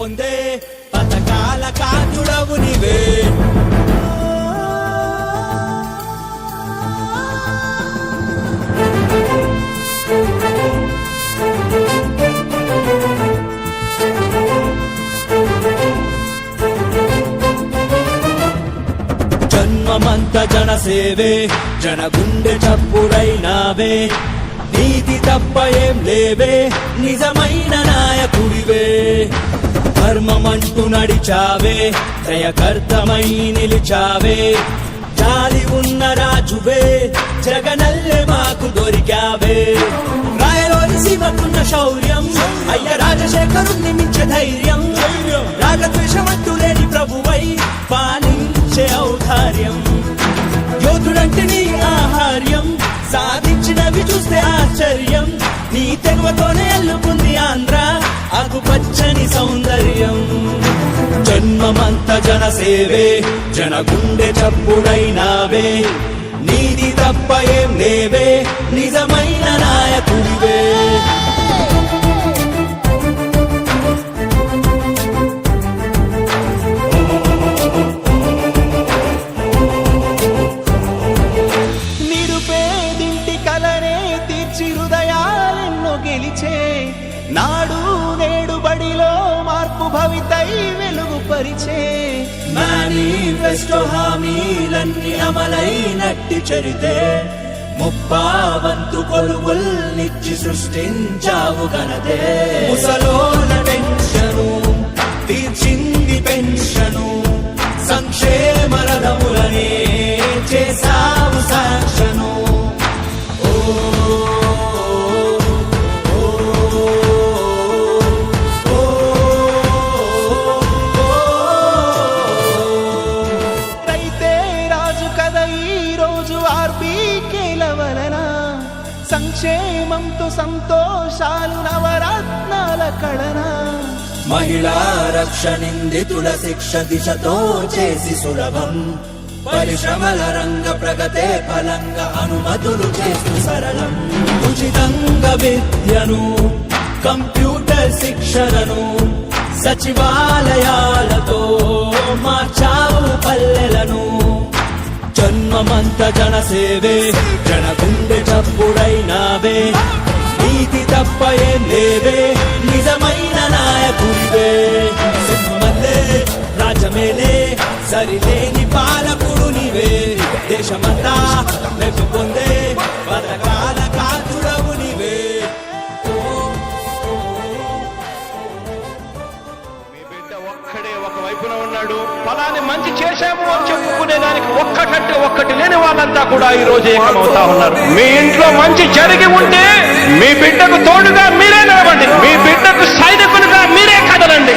పొందే పథకాల కాంతుడవు నీవే. జన్మమంత జన సేవే జన గుండె చప్పుడైనావే. నీతి తప్ప ఏం లేవే నిజమైన నాయకుడివే. ధర్మమంటూ నడిచావే దయకర్తమై నిలిచావే. జాలి ఉన్న రాజువే జగనల్లే మాకు దొరికావే. రాయలోని సీమకున్న శౌర్యం అయ్య రాజశేఖరుణ్ణి మించే ధైర్యం. రాగద్వేషమంటూ లేని ప్రభువై పాలించే ఔదార్యం. యోధుడంటే నీ ఆహార్యం సాధించినవి చూస్తే ఆశ్చర్యం. నీ తెగువతోనే అల్లుకుంది ఆంధ్ర. ఆకుపచ్చని సౌందర్యం. జన్మమంత జన సేవే జన గుండె చప్పుడైనావే. నీది తప్ప ఏం లేవే నిజమైన నాయకుడివే. ముప్పావంతు కొలువుల్నిచ్చి సృష్టించావు గనదే. ముసలోల పెన్షను తీర్చింది పెన్షను. మహిళా రక్ష నిందితుల శిక్ష దిశతో చేసి సులభం పరిశ్రమల రంగ ప్రగతే ఫలంగా అనుమతులు చేస్తూ సరళం ఉచితంగా విద్యను కంప్యూటర్ శిక్షణను సచివాలయాలతో మార్చావు పల్లెలను జన్మమంత జన సేవే జన గుండె చప్పుడైనావే నీతి తప్ప ఏం లేవే నిజమైన నాయకుడివే నిజమేలే సరిలేని పాలకుడు నీవే. దేశమంతా మెప్పు పొందే పథకాల కాతుడవు నీవే. మీ బిడ్డ ఒక్కడే ఒక వైపున ఉన్నాడు. ఫలాన్ని మంచి చేశాము అని చెప్పుకునే దానికి ఒక్కటంటే ఒక్కటి లేని వాళ్ళంతా కూడా ఈ రోజు ఏకమవుతా ఉన్నారు. మీ ఇంట్లో మంచి జరిగి ఉంటే మీ బిడ్డకు తోడుగా మీరే నిలబండి మీ బిడ్డకు సైనికులుగా మీరే కదలండి.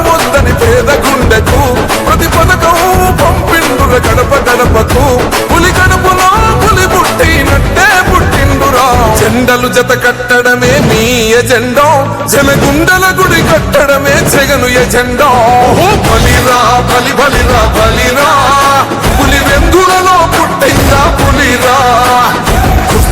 రావద్దని పేద గుండెకు ప్రతి పథకం పంపిండుర గడప గడపకు పులి గడపలో పులి పుట్టినట్టే పుట్టిండురా. జెండలు జత కట్టడమే మీ ఎజెండా. జనగుండల గుడి కట్టడమే జగను ఎజెండా. బలిరా బలి బలిరా బలిరా. పులి వెందులలో పుట్టిందా పులిరా?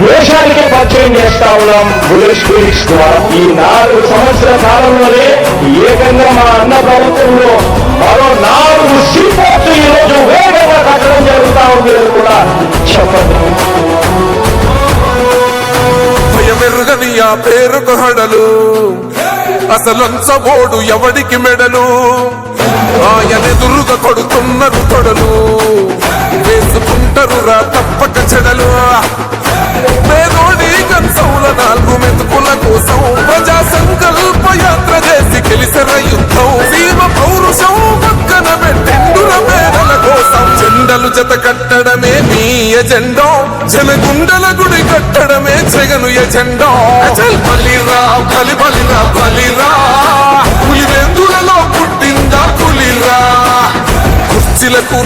దేశానికి పరిచయం చేస్తా ఉన్నాం. బుల్లెట్ క్లినిక్స్ ద్వారా ఈ నాలుగు సంవత్సరాల కాలంలోనే ఏకంగా మా అన్న ప్రభుత్వంలో మరో నాలుగు సీపోర్ట్లు ఈరోజు వేగంగా కట్టడం జరుగుతా ఉంది అని కూడా చెప్పండి. భయమెరుగని ఆ పేరుకు హడలు. అసలంచబోడు ఎవడికి మెడలు? ఆయన దుర్గ కొడుతున్నారు తొడలు వేసుకుంటారు రా తప్పక చెడలు పేదోడి కంచంల నాలుగు మెతుకుల కోసం ప్రజా సంకల్ప యాత్ర చేసి గెలిసిన యుద్ధం. సీమ పౌరుషం పక్కన పెట్టెండుల పేదల కోసం. జెండలు జత కట్టడమే మీ ఎజెండో. జనగుండల గుడి కట్టడమే జగను ఎజెండో.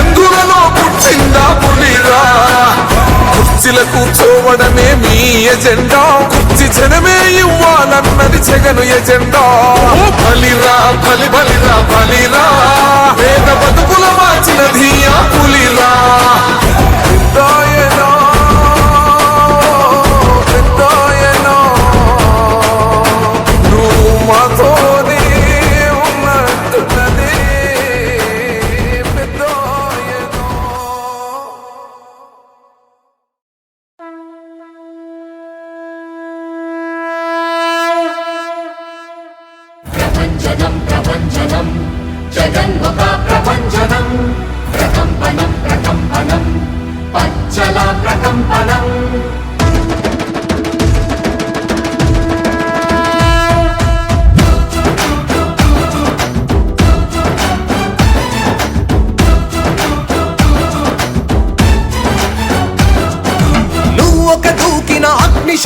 ఎందులలో పుట్టిందా పులిరా? కుర్చీల కూర్చోవడమే మీ ఎజెండా. కుర్చీ జనమే ఇవ్వాలన్నది జగను ఎజెండా. బలిరా బలి బలిరా బలిరా. పేద బతుకుల మార్చినది ఆ పులిరా.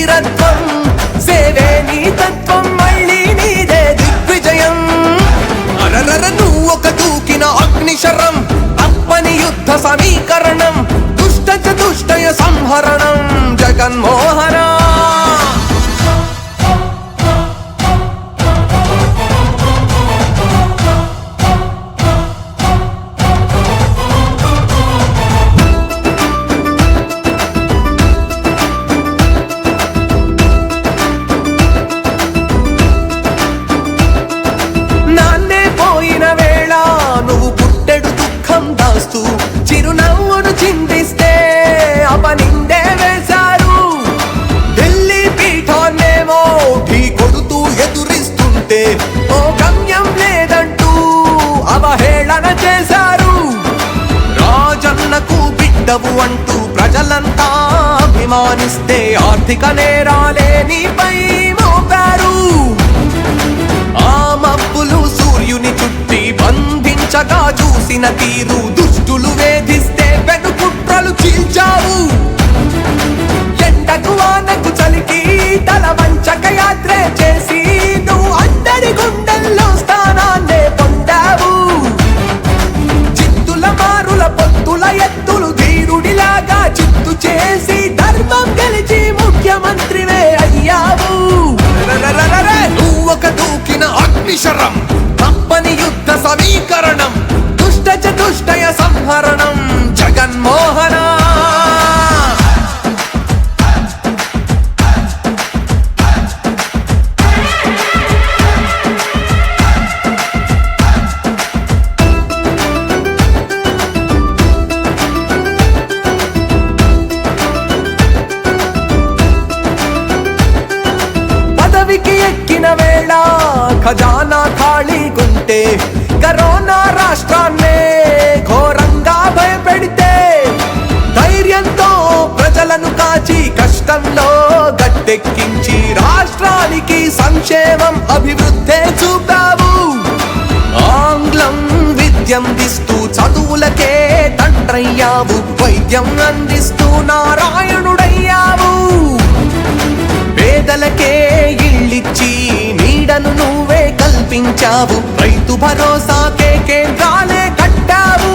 వీరత్వం సేవే నీ తత్వం మళ్ళీ నీదే దిగ్విజయం. అరరర నువ్వు ఒక దూకిన అగ్నిశరం అప్పని యుద్ధ సమీకరణం దుష్ట చతుష్టయ సంహరణం జగన్మోహన్ మానిస్తే ఆర్థిక నేరాలే నీపై మోపారు. ఆ మబ్బులు సూర్యుని చుట్టి బంధించగా చూసిన తీరు దుష్టులు వేధిస్తే వెనుకుట్రలు చీల్చావు. ఎండకు వానకు చలికి తల వంచక యాత్రే విషరం అగ్నిశరం తప్పని యుద్ధ సమీకరణం దుష్ట చతుష్టయ సంహరణం జగన్మోహన రాష్ట్రంలో గట్టెక్కించి రాష్ట్రానికి సంక్షేమం అభివృద్ధే చూపావు. ఆంగ్లం విద్యం దిస్తూ చదువులకే తండ్రయ్యావు. వైద్యం అందిస్తూ నారాయణుడయ్యావు. పేదలకే ఇళ్ళిచ్చి నీడను నువ్వే కల్పించావు. రైతు భరోసాకే కేంద్రాలే కట్టావు.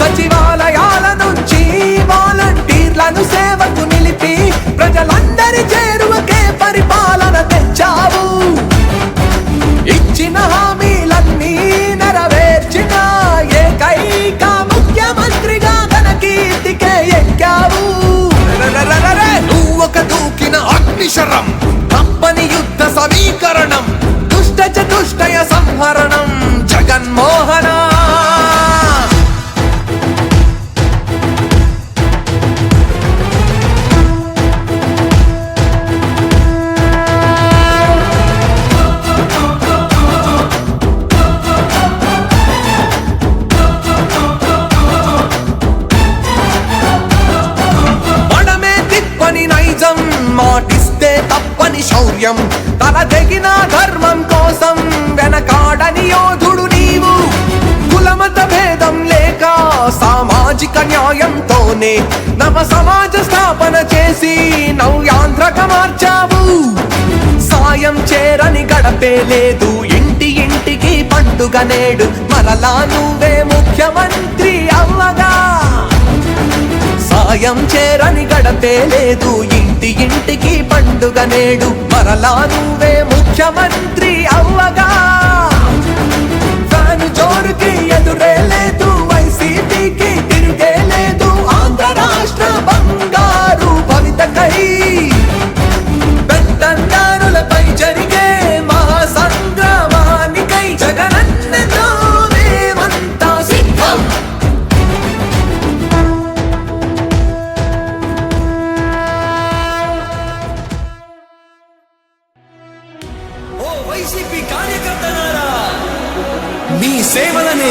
సచివాలయాల నుంచి వాలంటీర్లను సేవకు న్యాయంతోనే నవ సమాజ స్థాపన చేసి నవ్యాంధ్రక మార్చావు. సాయం చేరని గడపే లేదు ఇంటి ఇంటికి పండుగ నేడు మరలా నువ్వే ముఖ్యమంత్రి అవ్వగా. సాయం చేరని గడపే లేదు ఇంటి ఇంటికి పండుగ నేడు మరలా నువ్వే ముఖ్యమంత్రి అవ్వగా. ఫ్యాను జోరుకి ఎదురే లేదు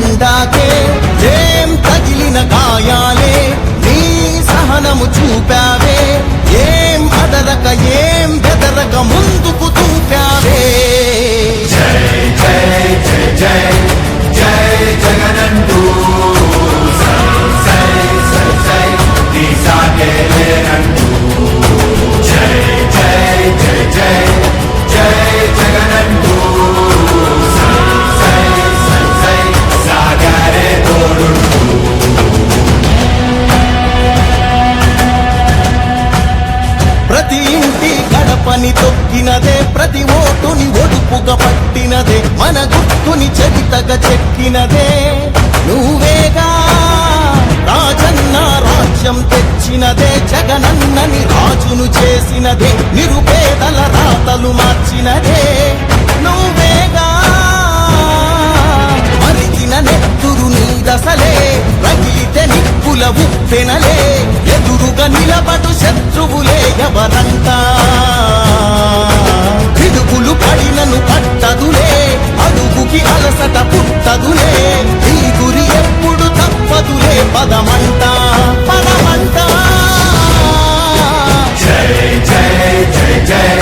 된다. పెనలే ఎదురుగా నిలబడు శత్రువులే ఎవరంతా? పిడుగులు పడినను పట్టదులే అడుగుకి అలసట పుట్టదులే ఈ గురి ఎప్పుడు తప్పదులే పదమంట పదమంట జై.